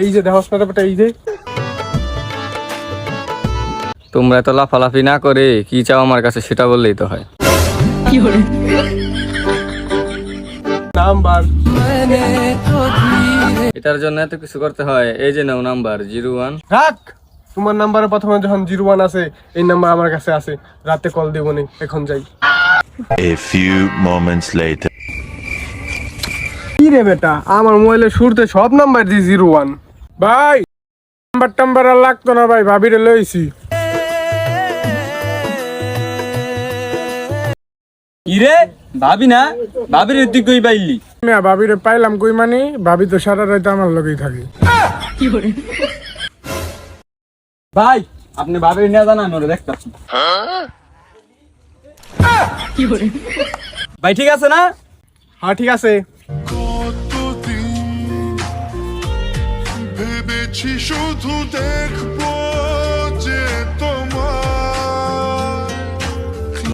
এই যে এই যে। তোমরা তো লাফালাফি না করে কি চাও আমার কাছে সেটা বললেই তো হয়। নাম্বার। এটার জন্য এত কিছু করতে হয়। এই যে নাও নাম্বার জিরো ওয়ান রাখ! তোমার নাম্বারে প্রথমে যখন জিরো ওয়ান আছে এই নাম্বার আমার কাছে আছে। রাতে কল দিব নি এখন যাই। A few moments later. কি রে বেটা? আমার মোবাইলে শুরুতে সব নাম্বার দি জিরো ওয়ান ভাই নাম্বার টাম্বার আর লাগতো না ভাই ভাবিরে লইছি। ইরে ভাবি না? ভাবির তুই কই পাইলি? মিয়া ভাবিরে পাইলাম কই মানে? ভাবি তো সারা রাত আমার লগেই থাকে। ভাই আপনি ভাবির নিয়ে জানা আমি ওরা দেখতাছি। ভাই ঠিক আছে না? হ্যাঁ ঠিক আছে। ভেবেছি শুধু দেখব